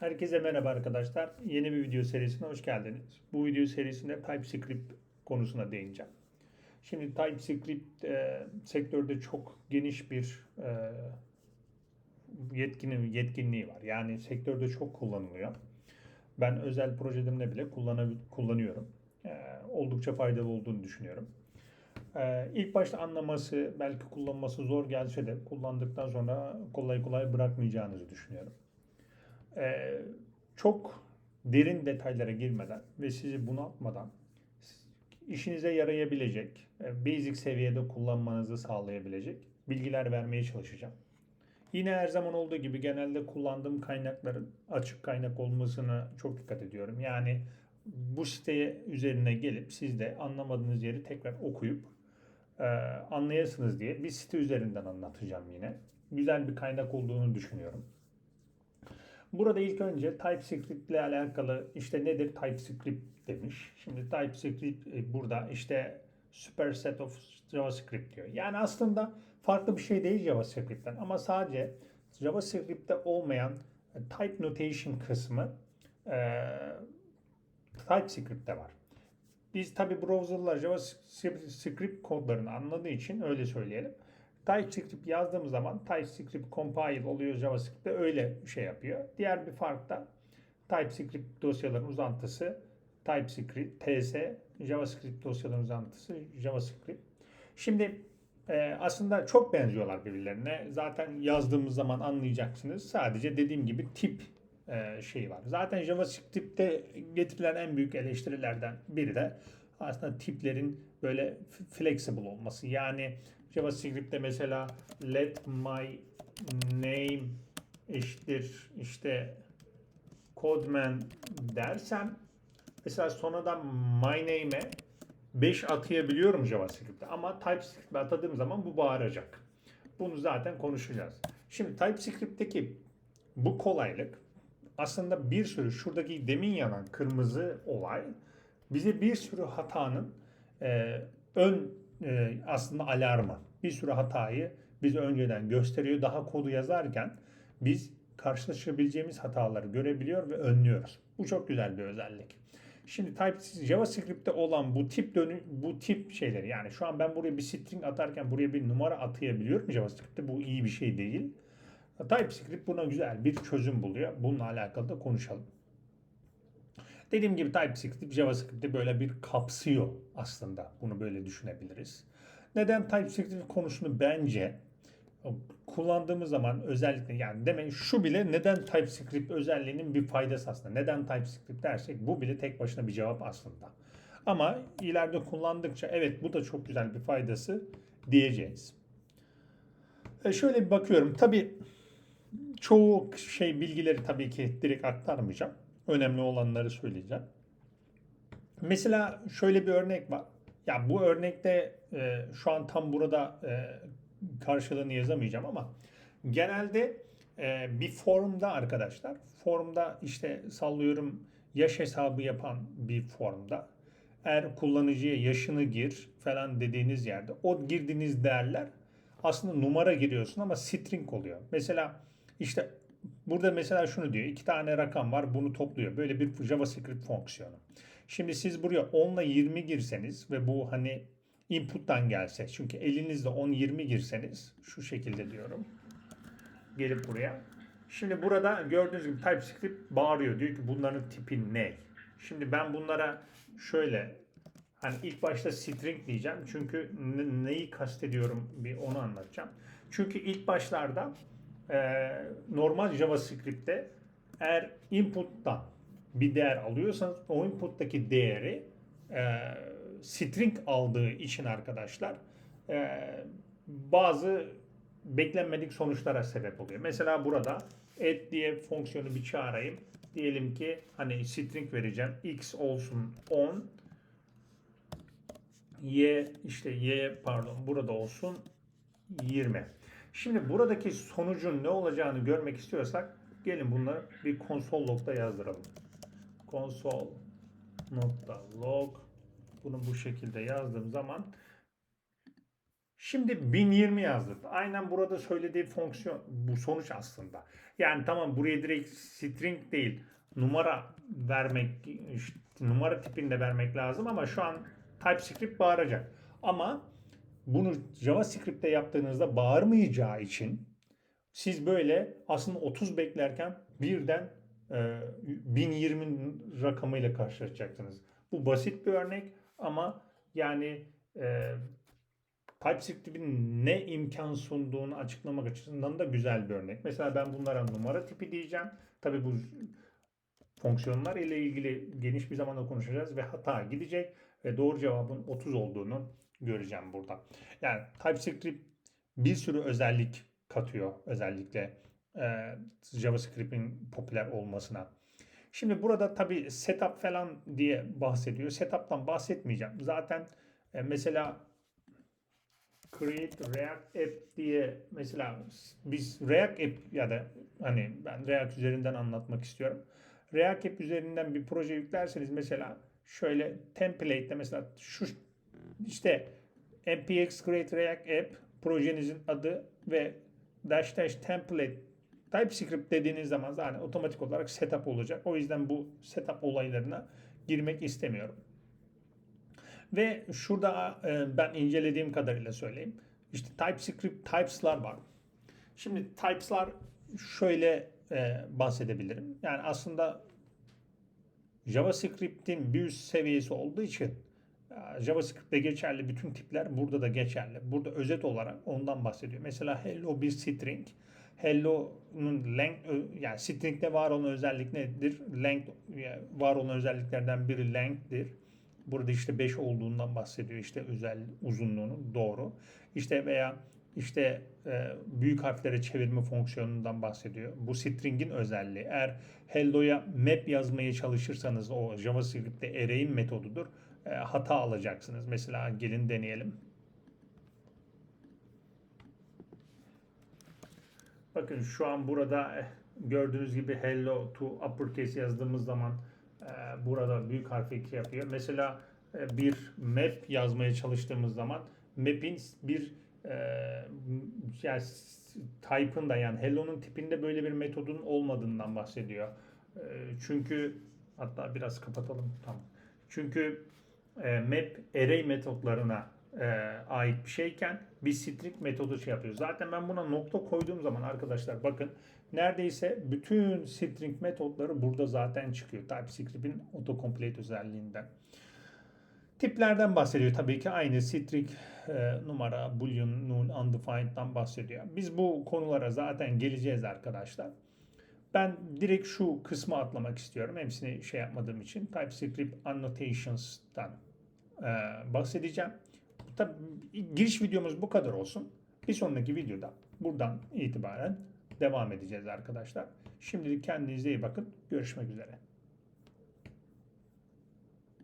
Herkese merhaba arkadaşlar. Yeni bir video serisine hoş geldiniz. Bu video serisinde TypeScript konusuna değineceğim. Şimdi TypeScript e, sektörde çok geniş bir e, yetkinin yetkinliği var. Yani sektörde çok kullanılıyor. Ben özel projelerimde bile kullanıyorum. E, oldukça faydalı olduğunu düşünüyorum. E, ilk başta anlaması, belki kullanması zor gelse de kullandıktan sonra kolay kolay bırakmayacağınızı düşünüyorum. Ee, çok derin detaylara girmeden ve sizi bunaltmadan işinize yarayabilecek, e, basic seviyede kullanmanızı sağlayabilecek bilgiler vermeye çalışacağım. Yine her zaman olduğu gibi genelde kullandığım kaynakların açık kaynak olmasına çok dikkat ediyorum. Yani bu siteye üzerine gelip siz de anlamadığınız yeri tekrar okuyup e, anlayasınız diye bir site üzerinden anlatacağım yine. Güzel bir kaynak olduğunu düşünüyorum. Burada ilk önce TypeScript ile alakalı işte nedir TypeScript demiş. Şimdi TypeScript e, burada işte superset of JavaScript diyor. Yani aslında farklı bir şey değil JavaScript'ten ama sadece JavaScript'te olmayan e, type notation kısmı e, TypeScript'te var. Biz tabi browserlar JavaScript kodlarını anladığı için öyle söyleyelim. TypeScript yazdığımız zaman TypeScript compile oluyor JavaScript'te öyle şey yapıyor. Diğer bir fark da TypeScript dosyaların uzantısı TypeScript, TS, JavaScript dosyaların uzantısı JavaScript. Şimdi e, aslında çok benziyorlar birbirlerine. Zaten yazdığımız zaman anlayacaksınız. Sadece dediğim gibi tip e, şeyi var. Zaten JavaScript'te getirilen en büyük eleştirilerden biri de aslında tiplerin böyle flexible olması. Yani JavaScript'te mesela let my name eşittir işte codeman dersem mesela sonradan my name'e 5 atayabiliyorum JavaScript'te ama TypeScript'e atadığım zaman bu bağıracak. Bunu zaten konuşacağız. Şimdi TypeScript'teki bu kolaylık aslında bir sürü şuradaki demin yanan kırmızı olay bize bir sürü hatanın e, ön e, aslında alarmı. Bir sürü hatayı bize önceden gösteriyor. Daha kodu yazarken biz karşılaşabileceğimiz hataları görebiliyor ve önlüyoruz. Bu çok güzel bir özellik. Şimdi Type JavaScript'te olan bu tip dönü bu tip şeyleri yani şu an ben buraya bir string atarken buraya bir numara atayabiliyorum JavaScript'te. Bu iyi bir şey değil. TypeScript buna güzel bir çözüm buluyor. Bununla alakalı da konuşalım. Dediğim gibi TypeScript JavaScript'i böyle bir kapsıyor aslında. Bunu böyle düşünebiliriz. Neden TypeScript konusunu bence kullandığımız zaman özellikle yani demeyin şu bile neden TypeScript özelliğinin bir faydası aslında. Neden TypeScript dersek bu bile tek başına bir cevap aslında. Ama ileride kullandıkça evet bu da çok güzel bir faydası diyeceğiz. E şöyle bir bakıyorum. Tabii çoğu şey bilgileri tabii ki direkt aktarmayacağım. Önemli olanları söyleyeceğim. Mesela şöyle bir örnek var. Ya bu örnekte e, şu an tam burada e, karşılığını yazamayacağım ama genelde e, bir formda arkadaşlar, formda işte sallıyorum yaş hesabı yapan bir formda eğer kullanıcıya yaşını gir falan dediğiniz yerde o girdiğiniz değerler aslında numara giriyorsun ama string oluyor. Mesela işte burada mesela şunu diyor. iki tane rakam var bunu topluyor. Böyle bir JavaScript fonksiyonu. Şimdi siz buraya 10 ile 20 girseniz ve bu hani input'tan gelse. Çünkü elinizde 10-20 girseniz şu şekilde diyorum. Gelip buraya. Şimdi burada gördüğünüz gibi TypeScript bağırıyor. Diyor ki bunların tipi ne? Şimdi ben bunlara şöyle hani ilk başta string diyeceğim. Çünkü neyi kastediyorum bir onu anlatacağım. Çünkü ilk başlarda e, normal JavaScript'te eğer input'tan bir değer alıyorsanız o input'taki değeri e, string aldığı için arkadaşlar e, bazı beklenmedik sonuçlara sebep oluyor. Mesela burada add diye fonksiyonu bir çağırayım. Diyelim ki hani string vereceğim. x olsun 10 y işte y pardon burada olsun 20. Şimdi buradaki sonucun ne olacağını görmek istiyorsak gelin bunları bir konsol log'da yazdıralım. Console nokta log bunu bu şekilde yazdığım zaman Şimdi 1020 yazdık. Aynen burada söylediği fonksiyon bu sonuç aslında. Yani tamam buraya direkt string değil numara vermek numara tipinde vermek lazım ama şu an TypeScript bağıracak. Ama bunu JavaScript'te yaptığınızda bağırmayacağı için siz böyle aslında 30 beklerken birden e, 1020 rakamıyla karşılaşacaksınız. Bu basit bir örnek ama yani e, TypeScript'in ne imkan sunduğunu açıklamak açısından da güzel bir örnek. Mesela ben bunlara numara tipi diyeceğim. Tabii bu fonksiyonlar ile ilgili geniş bir zamanda konuşacağız ve hata gidecek ve doğru cevabın 30 olduğunu göreceğim burada. Yani TypeScript bir sürü özellik katıyor özellikle e, JavaScript'in popüler olmasına. Şimdi burada tabii setup falan diye bahsediyor. Setup'tan bahsetmeyeceğim. Zaten e, mesela create React app diye mesela biz React app ya da hani ben React üzerinden anlatmak istiyorum. React app üzerinden bir proje yüklerseniz mesela şöyle template'de mesela şu işte npx create React app projenizin adı ve dash dash template TypeScript dediğiniz zaman zaten otomatik olarak setup olacak. O yüzden bu setup olaylarına girmek istemiyorum. Ve şurada e, ben incelediğim kadarıyla söyleyeyim. İşte TypeScript types'lar var. Şimdi types'lar şöyle e, bahsedebilirim. Yani aslında JavaScript'in bir üst seviyesi olduğu için JavaScript'te geçerli bütün tipler burada da geçerli. Burada özet olarak ondan bahsediyor. Mesela hello bir string. Hello'nun length yani string'de var olan özellik nedir? Length yani var olan özelliklerden biri length'tir. Burada işte 5 olduğundan bahsediyor işte özel uzunluğunu doğru. İşte veya işte e, büyük harflere çevirme fonksiyonundan bahsediyor. Bu string'in özelliği. Eğer hello'ya map yazmaya çalışırsanız o JavaScript'te array'in metodudur. E, hata alacaksınız. Mesela gelin deneyelim. Bakın şu an burada eh, gördüğünüz gibi hello to uppercase yazdığımız zaman e, burada büyük harfi 2 yapıyor. Mesela e, bir map yazmaya çalıştığımız zaman map'in bir e, yani type'ın da yani hello'nun tipinde böyle bir metodun olmadığından bahsediyor. E, çünkü hatta biraz kapatalım tamam. Çünkü e, map array metotlarına e, ait bir şeyken biz string metodu şey yapıyoruz. Zaten ben buna nokta koyduğum zaman arkadaşlar bakın neredeyse bütün string metotları burada zaten çıkıyor. TypeScript'in autocomplete özelliğinden. Tiplerden bahsediyor tabii ki aynı string e, numara, boolean, null, undefined'dan bahsediyor. Biz bu konulara zaten geleceğiz arkadaşlar. Ben direkt şu kısmı atlamak istiyorum. Hepsini şey yapmadığım için TypeScript annotations'tan e, bahsedeceğim. Tabii giriş videomuz bu kadar olsun. Bir sonraki videoda buradan itibaren devam edeceğiz arkadaşlar. Şimdilik kendinize iyi bakın. Görüşmek üzere.